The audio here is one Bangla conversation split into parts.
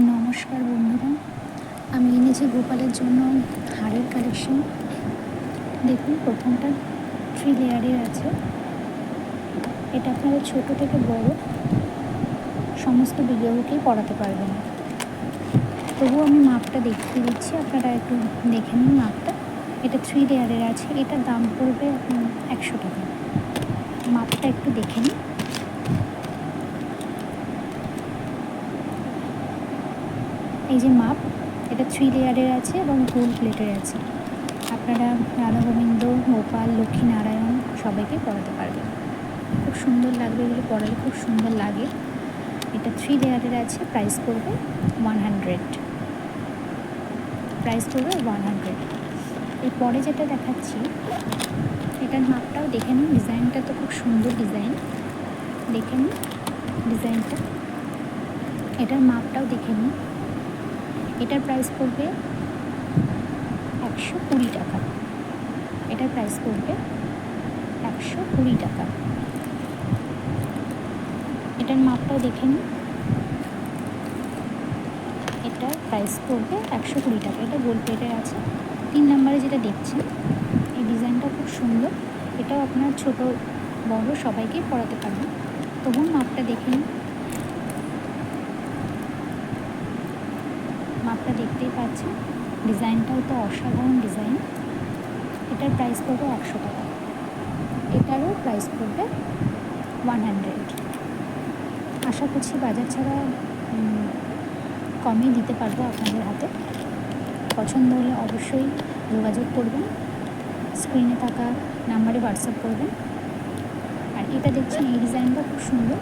নমস্কার বন্ধুরা। আমি এনেছি গোপালের জন্য হাড়ের কালেকশন দেখুন, প্রথমটা থ্রি লেয়ারের আছে। এটা আপনারা ছোট থেকে বড় সমস্ত বিবাহকেই পড়াতে পারবেন। তবু আমি মাপটা দেখিয়ে দিচ্ছি, আপনারা একটু দেখে নিন মাপটা। এটা থ্রি লেয়ারের আছে, এটার দাম পড়বে একশো টাকা। মাপটা একটু দেখে নিন। এই যে মাপ, এটা থ্রি লেয়ারের আছে এবং গোল্ড প্লেটের আছে। আপনারা রাধা গোবিন্দ, গোপাল লক্ষ্মীনারায়ণ সবাইকে পড়াতে পারবেন। খুব সুন্দর লাগবে এগুলো পড়ালে, খুব সুন্দর লাগে। এটা থ্রি লেয়ারের আছে প্রাইস পড়বে ওয়ান হান্ড্রেড প্রাইস পড়বে ওয়ান হান্ড্রেড এরপরে যেটা দেখাচ্ছি, এটার মাপটাও দেখে নিন, ডিজাইনটা তো খুব সুন্দর ডিজাইন। দেখে নিন ডিজাইনটা। এটার মাপটাও দেখে নিন। এটার প্রাইস পড়বে একশো কুড়ি টাকা। এটার প্রাইস পড়বে একশো কুড়ি টাকা। এটার মাপটাও দেখে নিন। এটার প্রাইস পড়বে একশো কুড়ি টাকা। এটা গোল প্লেটের আছে। তিন নম্বরে যেটা দেখছেন এই ডিজাইনটা খুব সুন্দর। এটাও আপনার ছোট, বড় সবাইকেই পড়াতে পারবেন। তবুও মাপটা দেখে নিন। মাপটা দেখতেই পাচ্ছেন। ডিজাইনটাও তো অসাধারণ ডিজাইন। এটার প্রাইস পড়বে একশো টাকা। এটারও প্রাইস পড়বে ওয়ান হান্ড্রেড আশা করছি বাজার ছাড়া উম, কমে দিতে পারব আপনাদের হাতে। পছন্দ হলে অবশ্যই যোগাযোগ করবেন। স্ক্রিনে থাকা নাম্বারে হোয়াটসঅ্যাপ করবেন। আর এটা দেখছেন এই ডিজাইনটা খুব সুন্দর।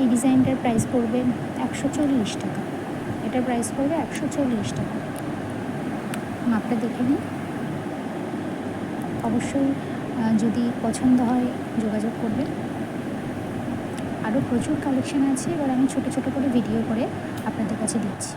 এই ডিজাইনটার প্রাইস পড়বে একশো চল্লিশ টাকা। এটার প্রাইস পড়বে একশো চল্লিশ টাকা। মাপটা দেখে নিন। অবশ্যই যদি পছন্দ হয় যোগাযোগ করবেন। আরও প্রচুর কালেকশান আছে, এবার আমি ছোটো ছোটো করে ভিডিও করে আপনাদের কাছে দিচ্ছি।